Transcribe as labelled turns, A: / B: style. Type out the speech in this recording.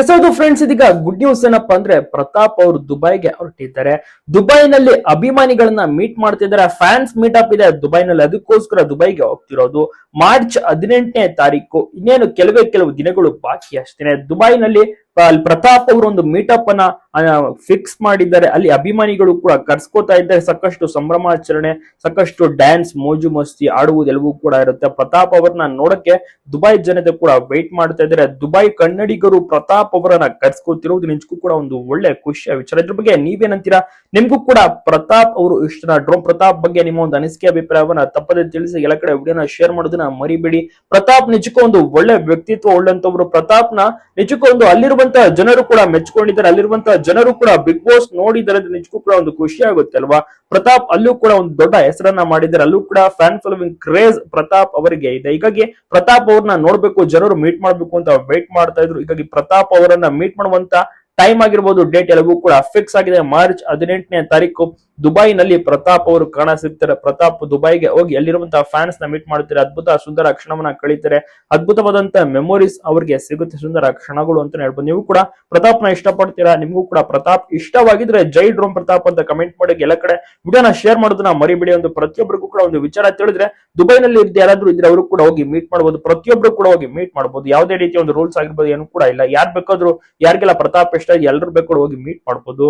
A: S ಹೌದು friends ಇದೀಗ good news ಏನಪ್ಪ ಅಂದ್ರೆ ಪ್ರತಾಪ್ ಅವರು ದುಬೈಗೆ ಹೊರಟಿದ್ದಾರೆ. ದುಬೈನಲ್ಲಿ ಅಭಿಮಾನಿಗಳನ್ನ ಮೀಟ್ ಮಾಡ್ತಿದ್ದಾರೆ. ಫ್ಯಾನ್ಸ್ ಮೀಟ್ ಅಪ್ ಇದೆ ದುಬೈನಲ್ಲಿ. ಅದಕ್ಕೋಸ್ಕರ ದುಬೈಗೆ ಹೋಗ್ತಿರೋದು. ಮಾರ್ಚ್ ಹದಿನೆಂಟನೇ ತಾರೀಕು. ಇನ್ನೇನು ಕೆಲವೇ ಕೆಲವು ದಿನಗಳು ಬಾಕಿ ಅಷ್ಟೇನೆ. ದುಬೈನಲ್ಲಿ ಪ್ರತಾಪ್ ಅವರು ಒಂದು ಮೀಟಪ್ ಅನ್ನ ಫಿಕ್ಸ್ ಮಾಡಿದ್ದಾರೆ. ಅಲ್ಲಿ ಅಭಿಮಾನಿಗಳು ಕೂಡ ಕರ್ಸ್ಕೋತಾ ಇದ್ದಾರೆ. ಸಾಕಷ್ಟು ಸಂಭ್ರಮಾಚರಣೆ, ಸಾಕಷ್ಟು ಡ್ಯಾನ್ಸ್ ಮೋಜು ಮಸ್ತಿ ಆಡುವುದೆಲ್ಲವೂ ಕೂಡ ಇರುತ್ತೆ. ಪ್ರತಾಪ್ ಅವರನ್ನ ನೋಡಕ್ಕೆ ದುಬೈ ಜನತೆ ಕೂಡ ವೆಯ್ಟ್ ಮಾಡ್ತಾ ಇದ್ದಾರೆ. ದುಬೈ ಕನ್ನಡಿಗರು ಪ್ರತಾಪ್ ಅವರನ್ನ ಕರ್ಸ್ಕೋತಿರುವುದು ನಿಜಕ್ಕೂ ಕೂಡ ಒಂದು ಒಳ್ಳೆ ಖುಷಿಯ ವಿಚಾರ. ಇದ್ರ ಬಗ್ಗೆ ನೀವೇನಂತೀರಾ? ನಿಮ್ಗೂ ಕೂಡ ಪ್ರತಾಪ್ ಅವರು ಇಷ್ಟನ ಡ್ರೋನ್ ಪ್ರತಾಪ್ ಬಗ್ಗೆ ನಿಮ್ಮ ಒಂದು ಅನಿಸಿಕೆ, ಅಭಿಪ್ರಾಯವನ್ನ ತಪ್ಪದೆ ತಿಳಿಸಿ ಎಲ್ಲ ಕಡೆ ವಿಡಿಯೋನ ಶೇರ್ ಮಾಡೋದನ್ನ ಮರಿಬೇಡಿ. ಪ್ರತಾಪ್ ನಿಜಕ್ಕೂ ಒಂದು ಒಳ್ಳೆ ವ್ಯಕ್ತಿತ್ವ ಉಳ್ಳಂತವ್ರು. ಪ್ರತಾಪ್ನ ನಿಜಕ್ಕೂ ಒಂದು ಅಲ್ಲಿರುವಂತಹ ಜನರು ಕೂಡ ಮೆಚ್ಕೊಂಡಿದ್ದಾರೆ. ಅಲ್ಲಿರುವಂತ ಜನರು ಕೂಡ ಬಿಗ್ ಬಾಸ್ ನೋಡಿದ್ದಾರೆ ಅದು ನಿಜಕ್ಕೂ ಕೂಡ ಒಂದು ಖುಷಿ ಆಗುತ್ತೆ ಅಲ್ವಾ? ಪ್ರತಾಪ್ ಅಲ್ಲೂ ಕೂಡ ಒಂದು ದೊಡ್ಡ ಹೆಸರನ್ನ ಮಾಡಿದ್ದಾರೆ. ಅಲ್ಲೂ ಕೂಡ ಫ್ಯಾನ್ ಫಾಲೋವಿಂಗ್ ಕ್ರೇಜ್ ಪ್ರತಾಪ್ ಅವರಿಗೆ ಇದೆ. ಹೀಗಾಗಿ ಪ್ರತಾಪ್ ಅವ್ರನ್ನ ನೋಡ್ಬೇಕು, ಜನರು ಮೀಟ್ ಮಾಡ್ಬೇಕು ಅಂತ ವೇಟ್ ಮಾಡ್ತಾ ಇದ್ರು. ಹೀಗಾಗಿ ಪ್ರತಾಪ್ ಅವರನ್ನ ಮೀಟ್ ಮಾಡುವಂತ ಟೈಮ್ ಆಗಿರ್ಬೋದು ಡೇಟ್ ಎಲ್ಲವೂ ಕೂಡ ಫಿಕ್ಸ್ ಆಗಿದೆ. ಮಾರ್ಚ್ ಹದಿನೆಂಟನೇ ತಾರೀಕು. ದುಬೈನಲ್ಲಿ ಪ್ರತಾಪ್ ಅವರು ಕಾಣ ಸಿಗ್ತಾರೆ ಪ್ರತಾಪ್ ದುಬೈಗೆ ಹೋಗಿ ಅಲ್ಲಿರುವಂತಹ ಫ್ಯಾನ್ಸ್ನ ಮೀಟ್ ಮಾಡ್ತಾರೆ ಅದ್ಭುತ ಸುಂದರ ಕ್ಷಣವನ್ನ ಕಳೀತಾರೆ. ಅದ್ಭುತವಾದಂತಹ ಮೆಮೊರೀಸ್ ಅವರಿಗೆ ಸಿಗುತ್ತೆ ಸುಂದರ ಕ್ಷಣಗಳು ಅಂತ ಹೇಳ್ಬೋದು. ನೀವು ಕೂಡ ಪ್ರತಾಪ್ನ ಇಷ್ಟಪಡ್ತೀರಾ? ನಿಮಗೂ ಕೂಡ ಪ್ರತಾಪ್ ಇಷ್ಟವಾಗಿದ್ರೆ ಜೈ ಡ್ರೋಮ್ ಪ್ರತಾಪ್ ಅಂತ ಕಮೆಂಟ್ ಮಾಡಿ ಎಲ್ಲ ಕಡೆ ವಿಡಿಯೋನ ಶೇರ್ ಮಾಡೋದನ್ನ ಮರಿಬೇಡಿ. ಒಂದು ಪ್ರತಿಯೊಬ್ಬರಿಗೂ ಕೂಡ ಒಂದು ವಿಚಾರ ತಿಳಿದ್ರೆ ದುಬೈನಲ್ಲಿ ಇದ್ದ ಯಾರಾದ್ರೂ ಇದ್ರೆ ಅವರು ಕೂಡ ಹೋಗಿ ಮೀಟ್ ಮಾಡಬಹುದು ಪ್ರತಿಯೊಬ್ರು ಕೂಡ ಹೋಗಿ ಮೀಟ್ ಮಾಡಬಹುದು ಯಾವುದೇ ರೀತಿಯ ಒಂದು ರೂಲ್ಸ್ ಆಗಿರ್ಬೋದು, ಏನು ಕೂಡ ಇಲ್ಲ. ಯಾರ್ ಬೇಕಾದ್ರೂ, ಯಾರಿಗೆಲ್ಲ ಪ್ರತಾಪ್ ಇಷ್ಟ ಎಲ್ಲರೂ ಬೇಕಾದ್ರೂ ಹೋಗಿ ಮೀಟ್ ಮಾಡಬಹುದು